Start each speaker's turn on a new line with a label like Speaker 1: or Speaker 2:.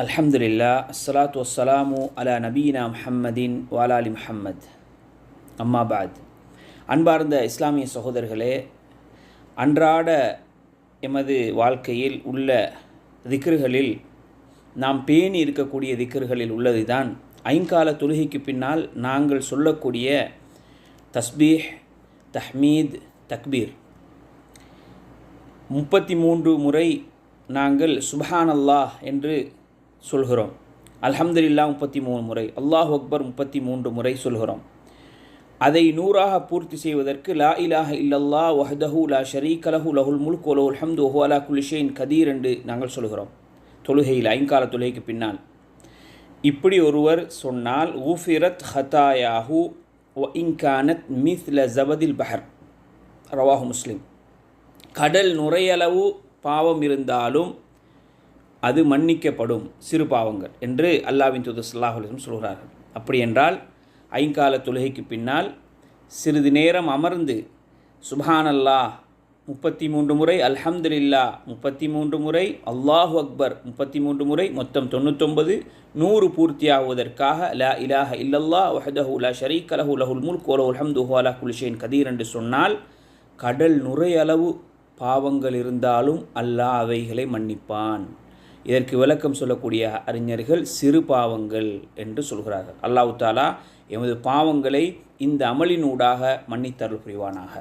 Speaker 1: அல்ஹம்துலில்லா அஸ்ஸலாத்து வஸ்ஸலாமு அலா நபீனா முஹம்மதின் வாலாலி முஹம்மத் அம்மாபாத் அன்பார்ந்த இஸ்லாமிய சகோதரர்களே அன்றாட எமது வாழ்க்கையில் உள்ள திக்ருகளில் நாம் பேணி இருக்கக்கூடிய திக்ருகளில் உள்ளது தான் ஐங்கால தொழுகைக்கு பின்னால் நாங்கள் சொல்லக்கூடிய தஸ்பீஹ் தஹ்மீத் தக்பீர். முப்பத்தி மூன்று முறை நாங்கள் சுபஹான் அல்லாஹ் என்று சொல்கிறோம். அல்ஹம்துலில்லா முப்பத்தி மூணு முறை அல்லாஹ் அக்பர் முப்பத்தி மூன்று முறை சொல்கிறோம். அதை நூறாக பூர்த்தி செய்வதற்கு லா இலாஹ இல்லல்லா வஹதஹு லா ஷரீக் லஹு லஹுல் முல்க் வலஹுல் ஹம்து ஹு அலா குலிஷேன் கதீர் என்று நாங்கள் சொல்கிறோம். தொழுகையில் ஐங்கால தொழுகைக்கு பின்னால். இப்படி ஒருவர் சொன்னால் ஊஃபிரத் ஹதாயாஹு வ இன்கானத் ல ஜபதில் பஹர். ரவாஹு முஸ்லிம். கடல் நுரையளவு பாவம் இருந்தாலும் அது மன்னிக்கப்படும் சிறு பாவங்கள் என்று அல்லாவின் தூது சல்லாஹுலிசம் சொல்கிறார்கள். அப்படி என்றால் ஐங்கால தொழுகைக்கு பின்னால் சிறிது நேரம் அமர்ந்து சுபஹான் அல்லாஹ் முப்பத்தி மூன்று முறை அல்ஹம்துலில்லா முப்பத்தி மூன்று முறை அல்லாஹு அக்பர் முப்பத்தி மூன்று முறை மொத்தம் தொண்ணூத்தொன்பது நூறு பூர்த்தியாகுவதற்காக லா இலாஹ இல்லல்லா வஹதஹு லா ஷரீக் அலஹு லஹுல் முல்க் வலஹுல் ஹம்து அலா குலிஷேன் கதீர் என்று சொன்னால் கடல் நுரையளவு பாவங்கள் இருந்தாலும் அல்லாஹ் அவைகளை மன்னிப்பான். இதற்கு விளக்கம் சொல்லக்கூடிய அறிஞர்கள் சிறு பாவங்கள் என்று சொல்கிறார்கள். அல்லாஹு தாலா எமது பாவங்களை இந்த அமலினூடாக மன்னித்தருள் புரிவானாக.